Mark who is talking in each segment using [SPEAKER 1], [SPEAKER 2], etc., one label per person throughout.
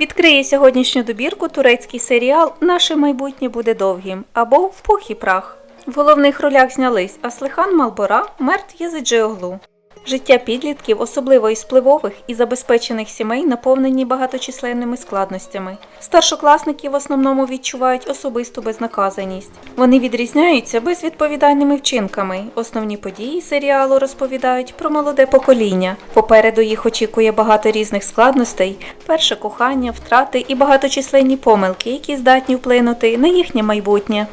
[SPEAKER 1] Відкриє сьогоднішню добірку турецький серіал Наше майбутнє буде довгим або В пух і прах. В головних ролях знялись Аслихан Малбора, Мерт Язиджиоглу. Життя підлітків, особливо із впливових і забезпечених сімей, наповнені багаточисленними складностями. Старшокласники в основному відчувають особисту безнаказаність. Вони відрізняються безвідповідальними вчинками. Основні події серіалу розповідають про молоде покоління. Попереду їх очікує багато різних складностей, перше кохання, втрати і багаточисленні помилки, які здатні вплинути на їхнє майбутнє.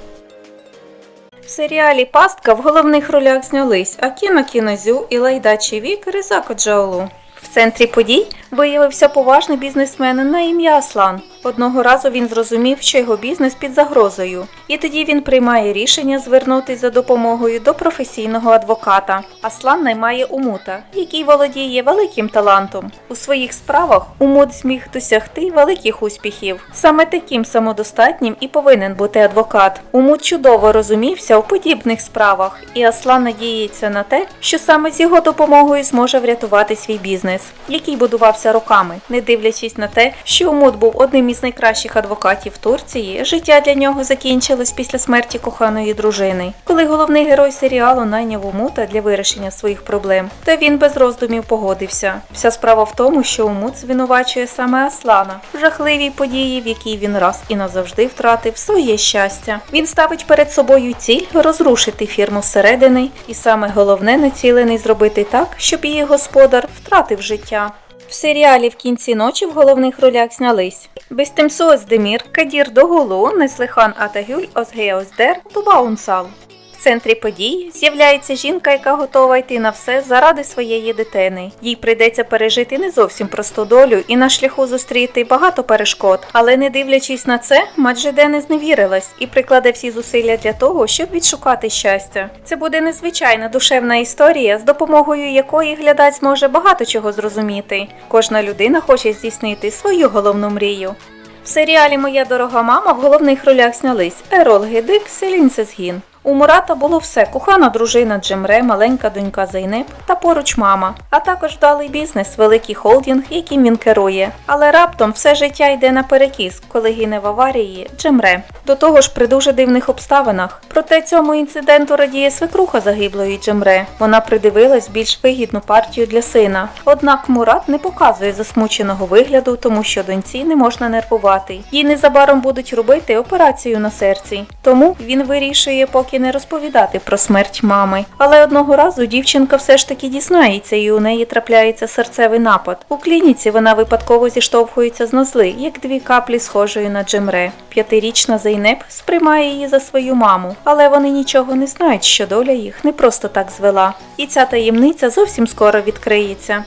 [SPEAKER 1] В серіалі Пастка в головних ролях знялись Акіно Кінозю і лайдачі вік Ризако Джаолу. В центрі подій виявився поважний бізнесмен на ім'я Аслан. Одного разу він зрозумів, що його бізнес під загрозою, і тоді він приймає рішення звернутися за допомогою до професійного адвоката. Аслан наймає Умута, який володіє великим талантом. У своїх справах Умут зміг досягти великих успіхів. Саме таким самодостатнім і повинен бути адвокат. Умут чудово розумівся у подібних справах, і Аслан надіється на те, що саме з його допомогою зможе врятувати свій бізнес, який будувався роками, не дивлячись на те, що Умут був одним із найкращих адвокатів Турції. Життя для нього закінчилось після смерті коханої дружини, коли головний герой серіалу найняв Умута для вирішення своїх проблем. Та він без роздумів погодився. Вся справа в тому, що Умут звинувачує саме Аслана в жахливій події, в якій він раз і назавжди втратив своє щастя. Він ставить перед собою ціль розрушити фірму зсередини, і саме головне націлений зробити так, щоб її господар втратив життя. В серіалі в кінці ночі в головних ролях знялись Бестемсу Оздемір, Кадір Доголу, Неслихан Атагюль, Озге Оздер, Туба Унсал. Центрі подій з'являється жінка, яка готова йти на все заради своєї дитини. Їй прийдеться пережити не зовсім просту долю і на шляху зустріти багато перешкод. Але не дивлячись на це, Маджиде не зневірилась і прикладе всі зусилля для того, щоб відшукати щастя. Це буде незвичайна душевна історія, з допомогою якої глядач зможе багато чого зрозуміти. Кожна людина хоче здійснити свою головну мрію. В серіалі Моя дорога мама в головних ролях знялись Ерол Гедик, Селін Сезгін. У Мурата було все: кохана дружина Джемре, маленька донька Зайнеп та поруч мама, а також вдалий бізнес, великий холдинг, яким він керує. Але раптом все життя йде наперекіс, коли гине в аварії Джемре. До того ж, при дуже дивних обставинах. Проте цьому інциденту радіє свекруха загиблої Джемре. Вона придивилась більш вигідну партію для сина. Однак Мурат не показує засмученого вигляду, тому що доньці не можна нервувати. Їй незабаром будуть робити операцію на серці. Тому він вирішує поки не розповідати про смерть мами. Але одного разу дівчинка все ж таки дізнається, і у неї трапляється серцевий напад. У клініці вона випадково зіштовхується з нозли, як дві каплі схожої на Джемре. П'ятирічна Зейнеп сприймає її за свою маму, але вони нічого не знають, що доля їх не просто так звела. І ця таємниця зовсім скоро відкриється.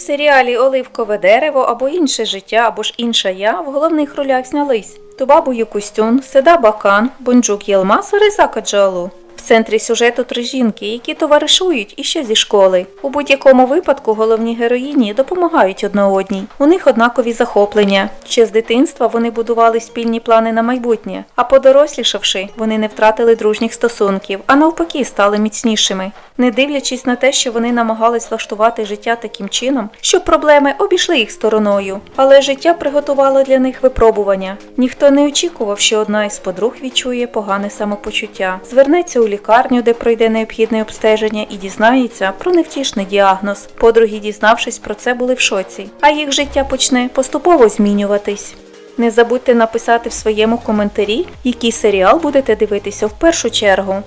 [SPEAKER 1] Серіалі Оливкове дерево або інше життя, або ж інша я в головних ролях знялись Тубабу Юкустюн, Седа Бакан, Бонджук Єлмас, Ризака Джалу. В центрі сюжету три жінки, які товаришують іще зі школи. У будь-якому випадку головні героїні допомагають одна одній. У них однакові захоплення. Ще з дитинства вони будували спільні плани на майбутнє, а подорослішавши, вони не втратили дружніх стосунків, а навпаки стали міцнішими. Не дивлячись на те, що вони намагались влаштувати життя таким чином, щоб проблеми обійшли їх стороною. Але життя приготувало для них випробування. Ніхто не очікував, що одна із подруг відчує погане самопочуття, звернеться у лікарню, де пройде необхідне обстеження, і дізнається про невтішний діагноз. Подруги, дізнавшись про це, були в шоці, а їх життя почне поступово змінюватись. Не забудьте написати в своєму коментарі, який серіал будете дивитися в першу чергу.